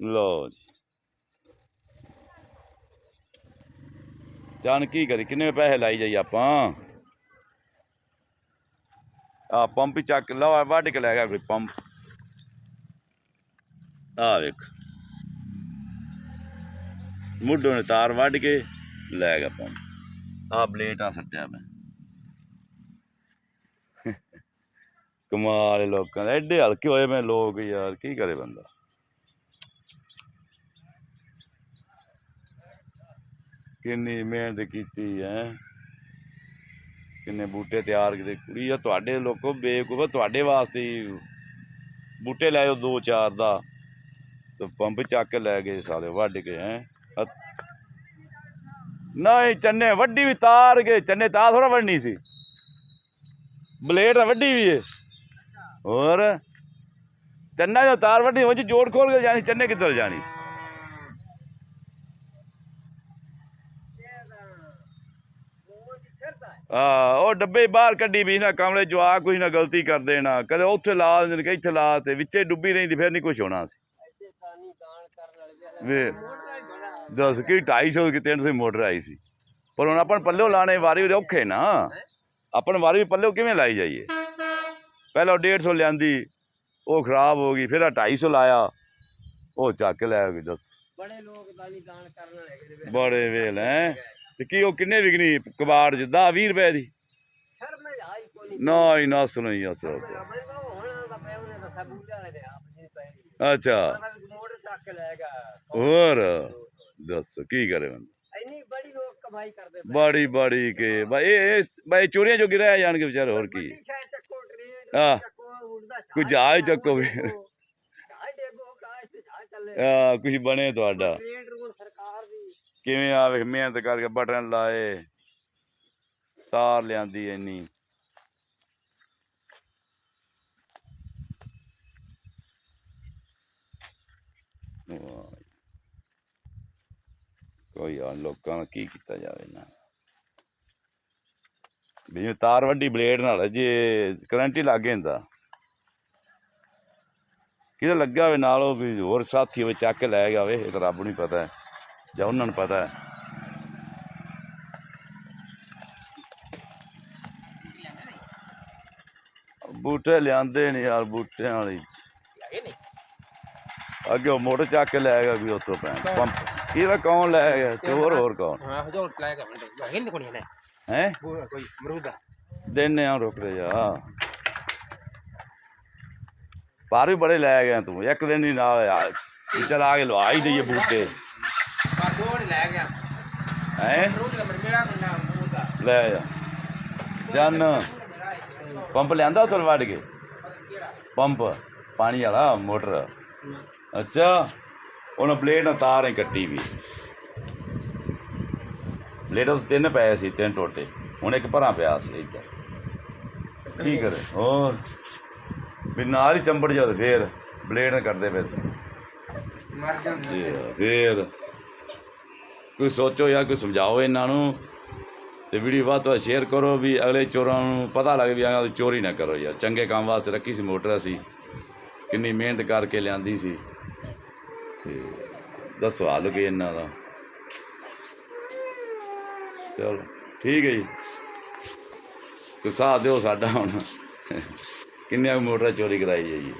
ਲੋ ਜੀ। ਜਾਨ ਕੀ ਕਰੀ ਕਿੰਨੇ ਪੈਸੇ ਲਾਈ ਜਾਈ ਆਪਾਂ? ਆ ਪੰਪ ਚੱਕ, ਲਓ ਵੱਢ ਕੇ ਲੈ ਗਿਆ ਕੋਈ ਪੰਪ। ਆ ਵੇਖ। ਮੁੱਢੋਂ ਨੇ ਤਾਰ ਵੱਢ ਕੇ ਲੈ ਗਿਆ ਪੰਪ। ਆ ਬਲੇਟ ਆ ਸੱਟਿਆ ਮੈਂ। ਕਮਾਲ ਲੋਕਾਂ ਦੇ, ਐਡੇ ਹਲਕੇ ਹੋਏ ਮੈਂ ਲੋਕ ਯਾਰ, ਕੀ ਕਰੇ ਬੰਦਾ? ਕਿੰਨੀ ਮਿਹਨਤ ਕੀਤੀ ਹੈ। ਕਿੰਨੇ ਬੂਟੇ ਤਿਆਰ ਕੀਤੇ। ਕੁੜੀ ਆ, ਤੁਹਾਡੇ ਲੋਕੋ ਬੇਕੂਫ ਤੁਹਾਡੇ ਵਾਸਤੇ ਬੂਟੇ ਲੈ ਆਓ ਦੋ ਚਾਰ ਦਾ। ਤੇ ਪੰਪ ਚੱਕ ਕੇ ਲੈ ਗਏ ਸਾਲੇ, ਵੱਢ ਕੇ ਹੈ। ਨਹੀਂ, ਚੰਨੇ ਵੱਡੀ ਵੀ ਤਾਰ ਗਏ ਚੰਨੇ ਤਾਰ ਥੋੜਾ ਵੱਢਣੀ ਸੀ। ਬਲੇਡ ਨਾਲ ਵੱਡੀ ਵੀ ਏ। ਹੋਰ? ਚੰਨਾ ਜੋ ਤਾਰ ਵੱਢੀ, ਉਹ ਜੋੜ ਖੋਲ ਕੇ ਜਾਣੀ ਚੰਨੇ ਕਿੱਧਰ ਜਾਣੀ ਸੀ? ਆ ਉਹ ਡੱਬੇ ਬਾਹਰ ਕੱਢੀ ਵੀ ਨਾ ਕਮਲੇ ਜਵਾ ਕੋਈ ਨਾ ਗਲਤੀ ਕਰ ਦੇਣਾ। ਕਦੇ ਉੱਥੇ ਲਾ ਦਿੰਦੇ ਨੇ ਕਿ ਇੱਥੇ ਲਾ ਤੇ ਵਿੱਚੇ ਡੁੱਬੀ ਰਹਿੰਦੀ ਫਿਰ ਨਹੀਂ ਕੁਝ ਹੋਣਾ ਸੀ। ਵੇ ਦੱਸ ਕੀ 250 ਕਿ 300 ਮੋਟਰ ਆਈ ਸੀ। ਪਰ ਹੁਣ ਆਪਾਂ ਨੂੰ ਪੱਲਿਓ ਲਾਣੇ ਵਾਰੀ ਵੀ ਔਖੇ ਨਾ। ਆਪਾਂ ਵਾਰੀ ਵੀ ਪੱਲਿਓ ਕਿਵੇਂ ਲਾਈ ਜਾਈਏ? ਪਹਿਲਾਂ 150 ਲਿਆਂਦੀ ਉਹ ਖਰਾਬ ਹੋ ਗਈ ਫਿਰ ਆ 250 ਲਾਇਆ। ਉਹ ਚੱਕ ਲੈ ਗਈ ਦੱਸ। ਬੜੇ ਲੋਕ ਦਾਨੀ ਦਾਨ ਕਰਨ ਵਾਲੇ ਬੜੇ ਵੇਲ ਹੈ? ਤੇ ਕੀ ਉਹ ਕਿੰਨੇ ਵਿਕਣੀ? ਕਬਾੜ ਜਿੱਦਾਂ 20 ਰੁਪਏ ਦੀ। ਸ਼ਰਮ ਆਈ ਕੋਈ ਨਾ। ਹੀ ਨੇ ਜੀ ਪੈ ਅੱਛਾ। ਕੇ ਹੋਰ ਦੱਸ ਕੀ ਕਰੇ ਬੰਦਾ? ਇੰਨੀ ਬੜੀ ਲੋਕ ਕਮਾਈ ਕਰਦੇ ਪਏ। ਬੜੀ ਬੜੀ ਕੇ ਬਈ ਇਹ ਬਈ ਚੋਰੀਆਂ ਜੋ ਗਿਰਿਆ ਜਾਣਗੇ ਵਿਚਾਰੇ ਹੋਰ ਕੀ। ਉੜਦਾ ਕੋਈ ਜਹਾਜ਼ ਚੱਕੋ ਵੀ। ਆ ਕੁਝ ਬਣੇ ਤੁਹਾਡਾ। ਦੀ ਕਿਵੇਂ ਆਵੇ ਮਿਹਨਤ ਕਰਕੇ ਬਟਨ ਲਾਏ, ਤਾਰ ਲਿਆਂਦੀ ਇੰਨੀ। ਕੋਈ ਆ, ਲੋਕਾਂ ਨੂੰ ਕੀ ਕੀਤਾ ਜਾਵੇ ਨਾ। ਵੀ ਇਹ ਤਾਰ ਵੱਡੀ ਬਲੇਡ ਨਾਲ, ਜੇ ਕਰੰਟ ਹੀ ਲੱਗ ਜਾਂਦਾ। ਕਿਤੇ ਲੱਗਾ ਹੋਵੇ ਨਾਲ ਉਹ ਵੀ ਹੋਰ ਸਾਥੀ ਹੋਵੇ ਚੱਕ ਕੇ ਲੈ ਗਿਆ ਹੋਵੇ, ਇਹ ਤਾਂ ਰੱਬ ਨੂੰ ਹੀ ਪਤਾ ਹੈ। ਜਾਂ ਉਹਨਾਂ ਨੂੰ ਪਤਾ ਹੈ ਬੂਟੇ ਲਿਆਂਦੇ ਨੇ ਯਾਰ ਬੂਟਿਆਂ ਵਾਲੀ ਹੈਗੇ ਨਹੀਂ ਅੱਗੇ ਉਹ ਮੋਟਰ ਚੱਕ ਕੇ ਲੈ ਗਿਆ ਵੀ ਉੱਥੋਂ ਪੈਣ ਪੰਪ ਇਹਦਾ ਕੌਣ ਲੈ ਗਿਆ ਚੋਰ ਹੋਰ ਕੌਣ ਹਾਂ ਹਜੋ ਲਾਏਗਾ ਹੈਗੇ ਨਹੀਂ ਕੋਈ ਨੇ ਹੈ ਕੋਈ ਮਰੂਦਾ ਦਿਨੇ ਆ ਰੁਕ ਜਾ ਪਰ ਵੀ ਬੜੇ ਲੈ ਗਿਆ ਤੂੰ ਇੱਕ ਦਿਨ ਹੀ ਨਾਲ ਆ ਵੀ ਚੱਲ ਆ ਕੇ ਲਵਾ ਹੀ ਦਈਏ ਬੂਟੇ ਆ ਦੋ ਲੈ ਗਿਆ ਹੈ ਲੈ ਜਾ ਚੰਨ ਪੰਪ ਲਿਆਂਦਾ ਉੱਥੋਂ ਵੱਢ ਕੇ? ਪੰਪ ਪਾਣੀ ਵਾਲਾ ਮੋਟਰ। ਅੱਛਾ ਉਹਨਾਂ ਪਲੇਟ ਨਾਲ ਤਾਰ ਹੀ ਕੱਟੀ ਵੀ। ਪਲੇਟ ਉਹ ਤਿੰਨ ਪਏ ਸੀ ਤਿੰਨ ਟੋਟੇ। ਹੁਣ ਇੱਕ ਭਰਾ ਪਿਆ ਸੀ ਇੱਧਰ। ਕੀ ਕਰੇ? ਹੋਰ? ਵੀ ਨਾਲ ਹੀ ਚੰਬੜ ਜਾ ਫੇਰ ਬਲੇਡ ਨਾਲ ਕਰਦੇ ਪਏ ਸੀ। ਮਰ ਜਾਂਦੇ। ਫੇਰ। ਕੋਈ ਸੋਚੋ ਜਾਂ ਕੋਈ ਸਮਝਾਓ ਇਹਨਾਂ ਨੂੰ ਤੇ ਵੀਡੀਓ ਵੱਧ ਤੋਂ ਵੱਧ ਸ਼ੇਅਰ ਕਰੋ ਵੀ ਅਗਲੇ ਚੋਰਾਂ ਨੂੰ ਪਤਾ ਲੱਗ ਵੀ ਆਹ ਚੋਰੀ ਨਾ ਕਰੋ ਯਾਰ। ਚੰਗੇ ਕੰਮ ਵਾਸਤੇ ਰੱਖੀ ਸੀ ਮੋਟਰ ਅਸੀਂ। ਕਿੰਨੀ ਮਿਹਨਤ ਕਰਕੇ ਲਿਆਂਦੀ ਸੀ। ਤੇ ਦੱਸੋ ਹਾਲ ਕੀ ਇਹਨਾਂ ਦਾ। ਚਲੋ, ਠੀਕ ਹੈ ਜੀ। ਕੋਈ ਸਾਥ ਦਿਓ ਸਾਡਾ ਹੁਣ। ਕਿੰਨੀਆਂ ਕੁ ਮੋਟਰਾਂ ਚੋਰੀ ਕਰਾਈ ਹੈ ਜੀ।